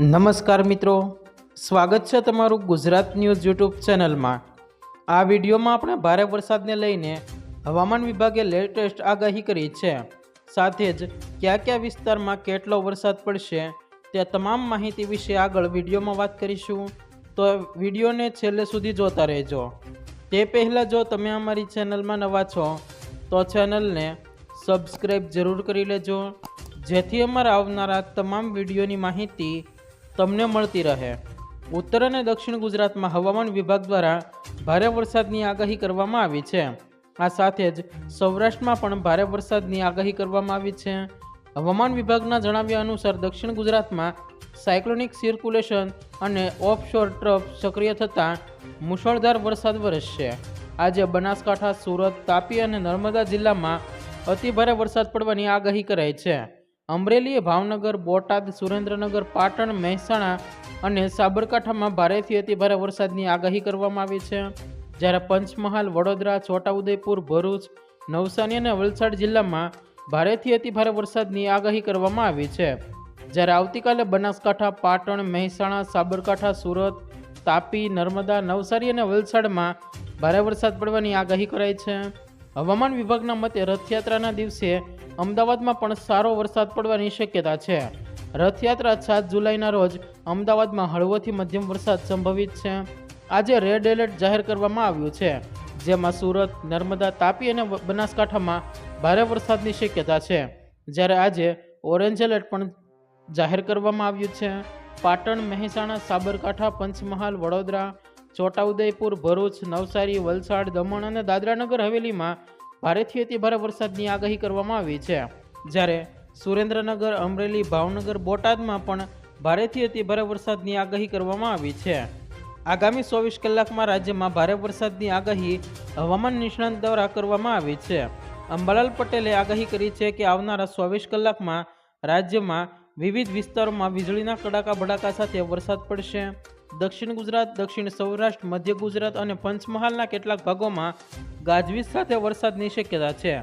નમસ્કાર મિત્રો. સ્વાગત છે તમારું ગુજરાત ન્યૂઝ યુટ્યુબ ચેનલમાં. આ વિડીયોમાં આપણે ભારે વરસાદને લઈને હવામાન વિભાગે લેટેસ્ટ આગાહી કરી છે. સાથે જ કયા કયા વિસ્તારમાં કેટલો વરસાદ પડશે તે તમામ માહિતી વિશે આગળ વિડીયોમાં વાત કરીશું. તો વિડીયોને છેલ્લે સુધી જોતા રહેજો. તે પહેલાં જો તમે અમારી ચેનલમાં નવા છો, તો ચેનલને સબસ્ક્રાઈબ જરૂર કરી લેજો. જેથી અમારા આવનારા તમામ વિડીયોની માહિતી તમને મળતી રહે. ઉત્તર અને દક્ષિણ ગુજરાતમાં હવામાન વિભાગ દ્વારા ભારે વરસાદની આગાહી કરવામાં આવી છે. આ સાથે જ સૌરાષ્ટ્રમાં પણ ભારે વરસાદની આગાહી કરવામાં આવી છે. હવામાન વિભાગના જણાવ્યા અનુસાર દક્ષિણ ગુજરાતમાં સાયક્લોનિક સર્ક્યુલેશન અને ઓફશોર ટ્રફ સક્રિય થતાં મુશળધાર વરસાદ વરસશે. આજે બનાસકાંઠા, સુરત, તાપી અને નર્મદા જિલ્લામાં અતિભારે વરસાદ પડવાની આગાહી કરાઈ છે. અમરેલી ભાવનગર, બોટાદ, સુરેન્દ્રનગર, પાટણ, મહેસાણા અને સાબરકાંઠામાં ભારેથી અતિભારે વરસાદની આગાહી કરવામાં આવી છે. જ્યારે પંચમહાલ, વડોદરા, છોટાઉદેપુર, ભરૂચ, નવસારી અને વલસાડ જિલ્લામાં ભારેથી અતિભારે વરસાદની આગાહી કરવામાં આવી છે. જ્યારે આવતીકાલે બનાસકાંઠા, પાટણ, મહેસાણા, સાબરકાંઠા, સુરત, તાપી, નર્મદા, નવસારી અને વલસાડમાં ભારે વરસાદ પડવાની આગાહી કરાઈ છે. હવામાન વિભાગના મતે રથયાત્રાના દિવસે અમદાવાદમાં પણ સારો વરસાદ પડવાની શક્યતા છે. રથયાત્રા સાત જુલાઈના રોજ અમદાવાદમાં હળવોથી મધ્યમ વરસાદ સંભવિત છે. આજે રેડ એલર્ટ જાહેર કરવામાં આવ્યું છે. જેમાં સુરત, નર્મદા, તાપી અને બનાસકાંઠામાં ભારે વરસાદની શક્યતા છે. જ્યારે આજે ઓરેન્જ એલર્ટ પણ જાહેર કરવામાં આવ્યું છે. પાટણ, મહેસાણા, સાબરકાંઠા, પંચમહાલ, વડોદરા, છોટાઉદેપુર, ભરૂચ, નવસારી, વલસાડ, દમણ અને દાદરાનગર હવેલીમાં ભારેથી અતિ ભારે વરસાદની આગાહી કરવામાં આવી છે. જ્યારે સુરેન્દ્રનગર, અમરેલી, ભાવનગર, બોટાદમાં પણ ભારેથી અતિ ભારે વરસાદની આગાહી કરવામાં આવી છે. આગામી ચોવીસ કલાકમાં રાજ્યમાં ભારે વરસાદની આગાહી હવામાન નિષ્ણાંત દ્વારા કરવામાં આવી છે. અંબાલાલ પટેલે આગાહી કરી છે કે આવનારા ચોવીસ કલાકમાં રાજ્યમાં વિવિધ વિસ્તારોમાં વીજળીના કડાકા, ભડાકા સાથે વરસાદ પડશે. દક્ષિણ ગુજરાત, દક્ષિણ સૌરાષ્ટ્ર, મધ્ય ગુજરાત અને પંચમહાલના કેટલાક ભાગોમાં ગાજવીજ સાથે વરસાદની શક્યતા છે.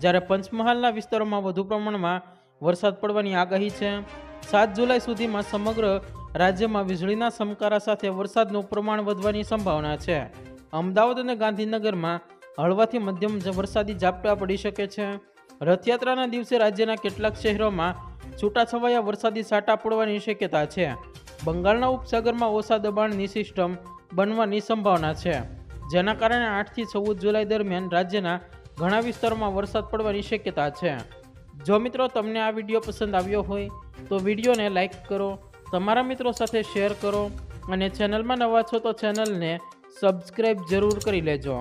જ્યારે પંચમહાલના વિસ્તારોમાં વધુ પ્રમાણમાં વરસાદ પડવાની આગાહી છે. સાત જુલાઈ સુધીમાં સમગ્ર રાજ્યમાં વીજળીના સમકારા સાથે વરસાદનું પ્રમાણ વધવાની સંભાવના છે. અમદાવાદ અને ગાંધીનગરમાં હળવાથી મધ્યમ વરસાદી ઝાપટા પડી શકે છે. રથયાત્રાના દિવસે રાજ્યના કેટલાક શહેરોમાં છૂટાછવાયા વરસાદી છાંટા પડવાની શક્યતા છે. બંગાળના ઉપસાગરમાં ઓછા દબાણની સિસ્ટમ બનવાની સંભાવના છે. જેના કારણે આઠથી ચૌદ જુલાઈ દરમિયાન રાજ્યના ઘણા વિસ્તારોમાં વરસાદ પડવાની શક્યતા છે. જો મિત્રો તમને આ વીડિયો પસંદ આવ્યો હોય, તો વિડીયોને લાઇક કરો, તમારા મિત્રો સાથે શેર કરો અને ચેનલમાં નવા છો તો ચેનલને સબસ્ક્રાઈબ જરૂર કરી લેજો.